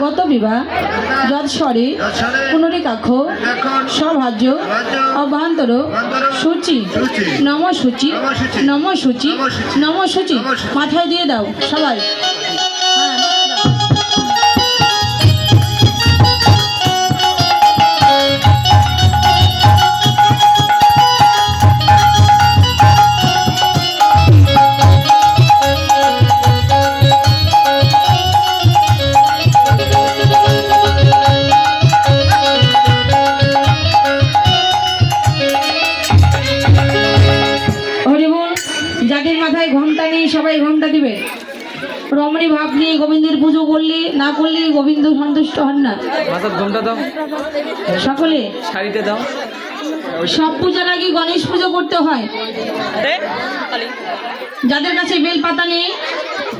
গত বিবাহ যৎস্বরে পুনরিকাক্ষ সভাজ্য অভ্যন্তর সূচি নম সূচি নম সূচি নম সূচি মাথায় দিয়ে দাও সবাই। যাদের মাথায় ঘণ্টা নেই সবাই ঘণ্টা দিবে। রমণী ভাব নিয়ে গোবিন্দের পুজো করলে না করলে গোবিন্দ সন্তুষ্ট হন না। মাথার ঘোমটা দাও। সকলে? দাও। সব পূজার আগে গণেশ পুজো করতে হয়। যাদের কাছে বেল পাতা নেই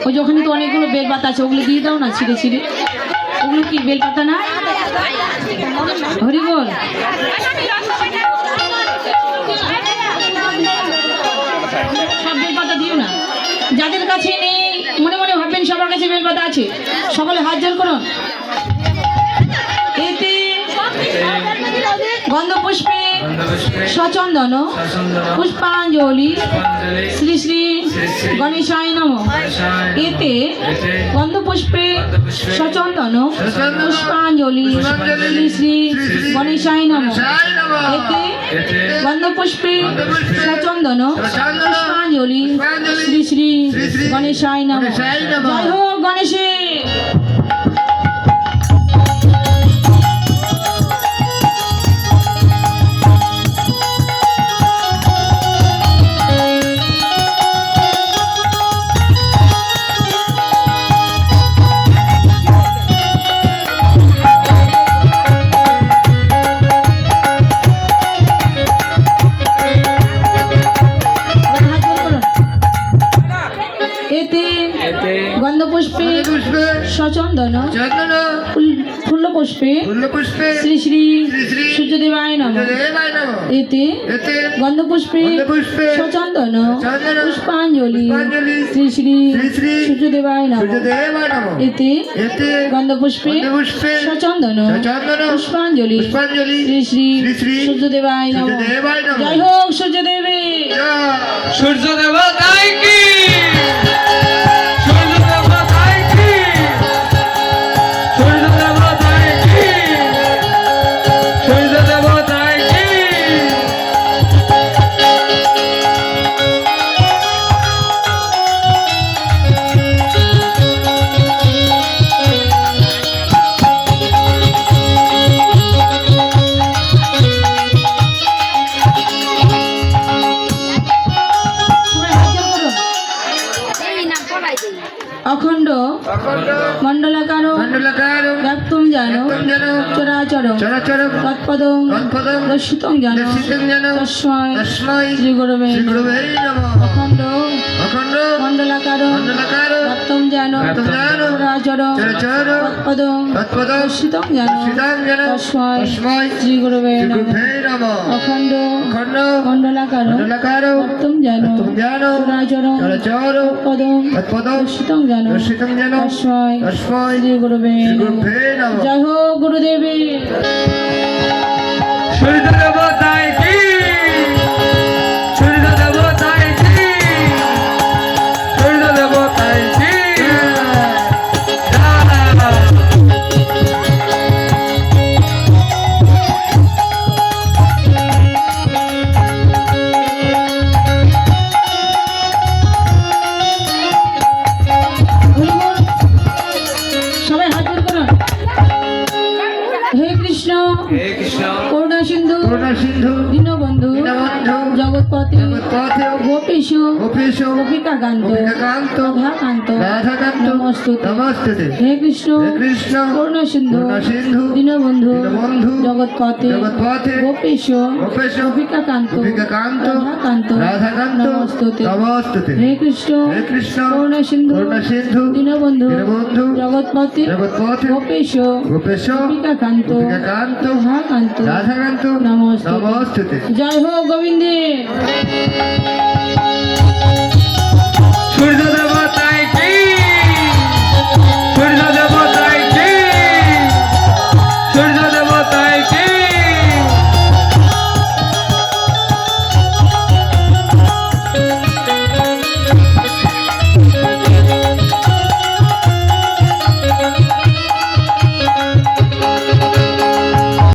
ওই ওখানে তো অনেকগুলো বেল পাতা আছে ওগুলো দিয়ে দাও না ছিঁড়ে ছিঁড়ে। ওগুলো কি বেল পাতা না? হরিবল? সব বেল পাতা দিও না। যাদের কাছে নেই, মনে মনে ভাববেন সবার কাছে বেল পাতা আছে। সকলে হাত জোর করুন। এতে গন্ধ পুষ্পে সচন্দন পুষ্পাঞ্জলি, শ্রী শ্রী গণেশায় নম। এতে গন্ধ পুষ্পে সচন্দন পুষ্পাঞ্জলি, শ্রী শ্রী গণেশায় নম। এতে গন্ধ পুষ্পে সচন্দন পুষ্পাঞ্জলি শ্রী শ্রী গণেশায় নম। জয় হোক গণেশে। এতে এতে গন্ধ পুষ্পে পুষ্পে সচন্দন। চন্দন। ফুল- ফুল্ল পুষ্পে ফুল পুষ্পে শ্রী শ্রী সূর্যদেবায় নম। এতে এতে গন্ধ পুষ্পে গন্ধ পুষ্পে সচন্দন। সচন্দন। পুষ্পাঞ্জলি। শ্রী শ্রী সূর্যদেবায় নম। এতে এতে গন্ধ পুষ্পে গন্ধ পুষ্পে সচন্দন। সচন্দন। পুষ্পাঞ্জলি। পুষ্পাঞ্জলি। শ্রী শ্রী সূর্যদেবায় নম। জয় হোক সূর্যদেবে। জয়। সূর্য দেবতাই কি? অখণ্ড মণ্ডলাকার ব্যাপ্তম যেন চরাচর তৎপদং দর্শিতং যেন তস্ময় তস্মৈ শ্রী গুরুবে অখণ্ড মণ্ডলাকার তৎপদং যেন তস্ময় শ্রী গুরুবে নমঃ অখণ্ড অখণ্ড মণ্ডলাকার মণ্ডলাকার পদং তৎপদং দর্শিতং জানো দর্শিতং যেন তস্ময় তস্মৈ শ্রী গুরুবে নমঃ গুরুবে নমঃ জয় হোক গুরুদেবী করুণা সিন্ধু করুণা সিন্ধু দীনবন্ধু জগৎপতি গোপীশ গোপীশ গোপিকাকান্ত গোপিকাকান্ত রাধাকান্ত রাধাকান্ত নমস্তুতে। নমস্তুতে। হে কৃষ্ণ হে কৃষ্ণ করুণা সিন্ধু সিন্ধু দীনবন্ধু দীনবন্ধু জগৎপতি জগৎপথে গোপীশ গোপীশ গোপিকাকান্ত গোপিকাকান্ত রাধাকান্ত রাধাকান্ত নমস্তুতে। নমস্তুতে। হে কৃষ্ণ হে কৃষ্ণ করুণা সিন্ধু সিন্ধু দীনবন্ধু দীনবন্ধু জগৎপতি জগৎপথে গোপীশ গোপেশ গোপিকাকান্ত গোপিকাকান্ত রাধাকান্ত রাধাকান্ত নমস্তুতে। নমস্তুতে। জয় হোক গোবিন্দে। সূর্য দেব